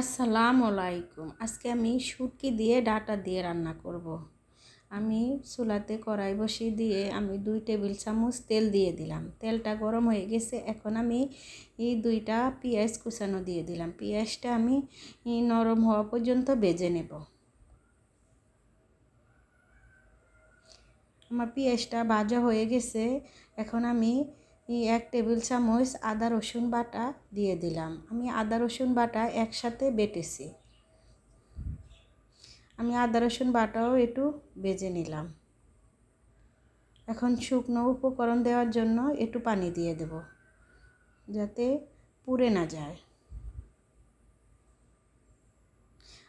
আসসালামু আলাইকুম। আজকে আমি শুটকি দিয়ে ডাটা দিয়ে রান্না করব। আমি চুলাতে কড়াই বসিয়ে দিয়ে আমি দুই টেবিল চামচ তেল দিয়ে দিলাম। তেলটা গরম হয়ে গেছে, এখন আমি এই দুইটা পেঁয়াজ কুচানো দিয়ে দিলাম। পেঁয়াজটা আমি নরম হওয়া পর্যন্ত বেজে নেব। আমার পেঁয়াজটা ভাজা হয়ে গেছে, এখন আমি এক টেবিল চামচ আদা, রসুন বাটা দিয়ে দিলাম। আমি আদা, রসুন বাটা একসাথে বেটেছি। আমি আদা, রসুন বাটাও একটু বেজে নিলাম। এখন শুকনো উপকরণ দেওয়ার জন্য একটু পানি দিয়ে দেব, যাতে পুড়ে না যায়।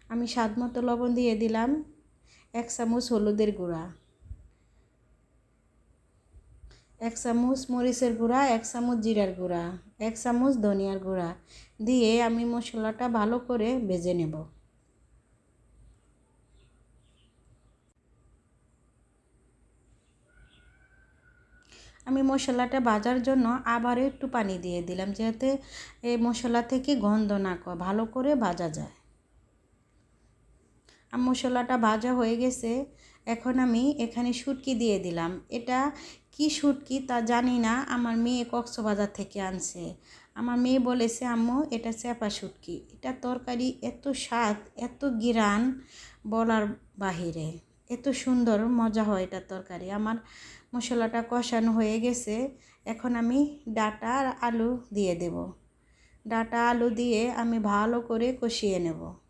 আমি স্বাদ মতো লবণ দিয়ে দিলাম এক চামচ হলুদের গুঁড়া। এক চামচ মরিচের গুঁড়া, এক চামচ জিরার গুঁড়া, এক চামচ ধনিয়ার গুঁড়া দিয়ে আমি মশলাটা ভালো করে ভেজে নেব। আমি মশলাটা ভাজার জন্য আবারও একটু পানি দিয়ে দিলাম যাতে এই মশলা থেকে গন্ধ না ভালো করে ভাজা যায়। আর মশলাটা ভাজা হয়ে গেছে। এখন আমি এখানে শুটকি দিয়ে দিলাম। এটা কি শুটকি তা জানি না, আমার মেয়ে কক্সবাজার থেকে আনছে। আমার মেয়ে বলেছে, আম্মু, এটা চেপা শুটকি এটা তরকারি এত স্বাদ, এত গিরান বলার বাহিরে। এত সুন্দর, মজা হয় এটা তরকারি। আমার মশলাটা কষানো হয়ে গেছে। এখন আমি ডাটা আর আলু দিয়ে দেব। ডাটা, আলু দিয়ে আমি ভালো করে কষিয়ে নেব।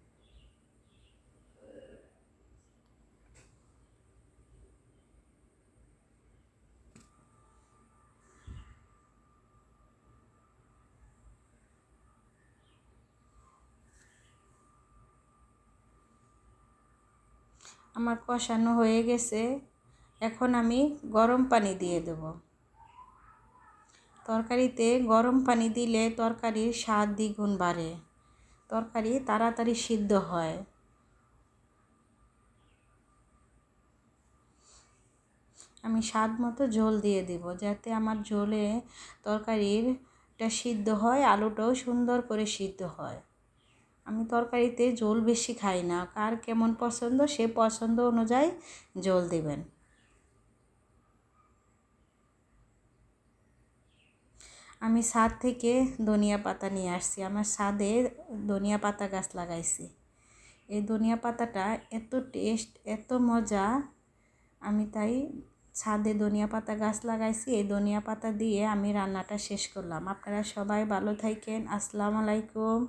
আমার কষানো হয়ে গেছে। এখন আমি গরম পানি দিয়ে দেব। তরকারিতে গরম পানি দিলে তরকারির স্বাদ দ্বিগুণ বাড়ে। তরকারি তাড়াতাড়ি সিদ্ধ হয়। আমি স্বাদ মতো ঝোল দিয়ে দেব যাতে আমার ঝোলে তরকারিরটা সিদ্ধ হয়, আলুটাও সুন্দর করে সিদ্ধ হয়। আমি তরকারিতে ঝোল বেশি খাই না। কার কেমন পছন্দ, সে পছন্দ অনুযায়ী ঝোল দেবেন। আমি ছাদ থেকে ধনিয়া পাতা নিয়ে আসছি। আমার ছাদে ধনিয়া পাতা গাছ লাগাইছি। এই ধনিয়া পাতাটা এত টেস্ট, এত মজা। আমি তাই ছাদে ধনিয়া পাতা গাছ লাগাইছি। এই ধনিয়া পাতা দিয়ে আমি রান্নাটা শেষ করলাম। আপনারা সবাই ভালো থাকেন। আসসালামু আলাইকুম।